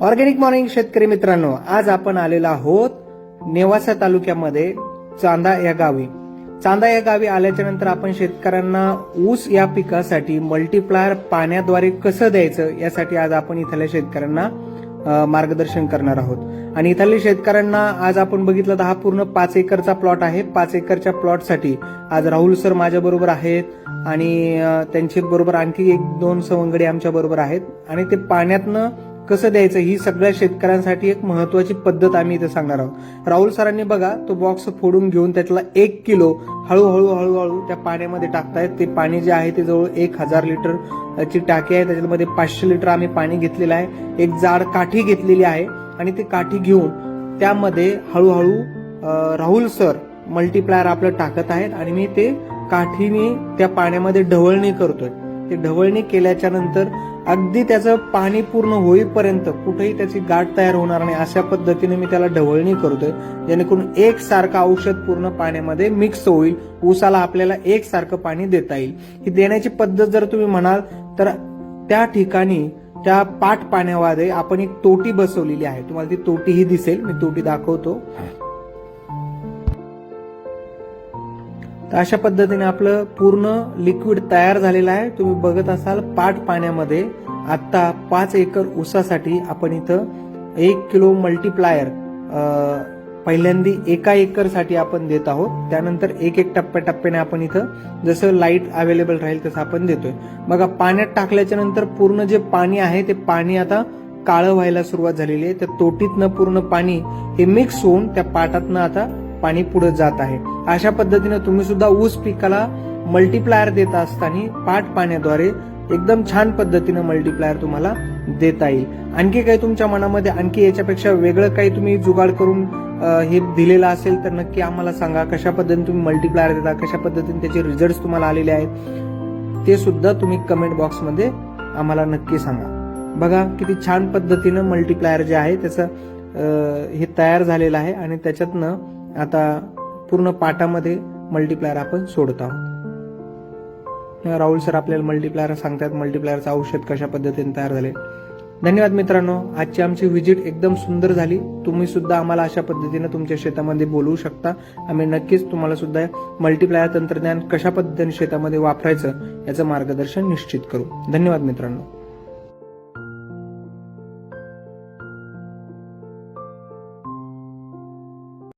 Organic morning शेतकरी मित्रांनो आज आपण आलेलो आहोत नेवासा तालुक्यामध्ये चांदा या गावी. चांदा या गावी आल्याच्यानंतर आपण शेतकऱ्यांना ऊस या पिकासाठी मल्टीप्लायर पाण्याद्वारे कसं द्यायचं यासाठी आज आपण इथल्या शेतकऱ्यांना मार्गदर्शन करणार आहोत. आणि इथल्या शेतकऱ्यांना आज आपण बघितलं तर हा पूर्ण पाच एकरचा प्लॉट आहे. पाच एकरच्या प्लॉटसाठी आज राहुल सर माझ्या बरोबर आहेत आणि त्यांचे बरोबर आणखी एक दोन सवंगडी आमच्या बरोबर आहेत. आणि ते पाण्यातनं कसं द्यायचं ही सगळ्या शेतकऱ्यांसाठी एक महत्वाची पद्धत आम्ही इथे सांगणार आहोत. राहुल सरांनी बघा तो बॉक्स फोडून घेऊन त्यातला एक किलो हळूहळू हळूहळू त्या पाण्यामध्ये टाकतायत. ते पाणी जे आहे ते जवळ एक हजार लिटर ची टाकी आहे. त्याच्यामध्ये पाचशे लिटर आम्ही पाणी घेतलेलं आहे. एक जाड काठी घेतलेली आहे आणि ती काठी घेऊन त्यामध्ये हळूहळू राहुल सर मल्टीप्लायर आपलं टाकत आहेत आणि मी ते काठीने त्या पाण्यामध्ये ढवळणी करतोय. ते ढवळणी केल्याच्यानंतर अगदी त्याचं पाणी पूर्ण होईपर्यंत कुठेही त्याची गाठ तयार होणार नाही. अशा पद्धतीने मी त्याला ढवळणी करतोय. जेणेकरून एक सारखं औषध पूर्ण पाण्यामध्ये मिक्स होईल. ऊसाला आपल्याला एक सारखं पाणी देता येईल. ही देण्याची पद्धत जर तुम्ही म्हणाल तर त्या ठिकाणी त्या पाठ पाण्यामध्ये आपण एक तोटी बसवलेली आहे. तुम्हाला ती तोटी ही दिसेल. मी तोटी दाखवतो. तर अशा पद्धतीने आपलं पूर्ण लिक्विड तयार झालेलं आहे. तुम्ही बघत असाल पाट पाण्यामध्ये आत्ता पाच एकर ऊसासाठी आपण इथं एक किलो मल्टीप्लायर पहिल्यांदी एका एकरसाठी आपण देत आहोत. त्यानंतर एक एक टप्प्याटप्प्याने आपण इथं जसं लाइट अवेलेबल राहील तसं आपण देतोय. बघा पाण्यात टाकल्याच्या नंतर पूर्ण जे पाणी आहे ते पाणी आता काळं व्हायला सुरुवात झालेली आहे. त्या तोटीतनं पूर्ण पाणी हे मिक्स होऊन त्या पाटातनं आता पाणी पुढे जात आहे. अशा पद्धतीने तुम्ही सुद्धा ऊस पिकाला मल्टीप्लायर देत असताना पाट पाण्याद्वारे एकदम छान पद्धतीनं मल्टीप्लायर तुम्हाला देता येईल. आणखी काही तुमच्या मनामध्ये आणखी याच्यापेक्षा वेगळं काही तुम्ही जुगाड करून हे दिलेलं असेल तर नक्की आम्हाला सांगा कशा पद्धतीने तुम्ही मल्टीप्लायर देता कशा पद्धतीने त्याचे रिझल्ट तुम्हाला आलेले आहेत. ते सुद्धा तुम्ही कमेंट बॉक्समध्ये आम्हाला नक्की सांगा. बघा किती छान पद्धतीनं मल्टीप्लायर जे आहे त्याचं हे तयार झालेलं आहे आणि त्याच्यातनं आता पूर्ण पाटामध्ये मल्टीप्लायर आपण सोडत आहोत. राहुल सर आपल्याला मल्टीप्लायर सांगतात मल्टीप्लायरचं औषध कशा पद्धतीने तयार झाले. धन्यवाद मित्रांनो आजची आमची व्हिजिट एकदम सुंदर झाली. तुम्ही सुद्धा आम्हाला अशा पद्धतीने तुमच्या शेतामध्ये बोलवू शकता. आम्ही नक्कीच तुम्हाला सुद्धा मल्टीप्लायर तंत्रज्ञान कशा पद्धतीने शेतामध्ये वापरायचं याचं मार्गदर्शन निश्चित करू. धन्यवाद मित्रांनो.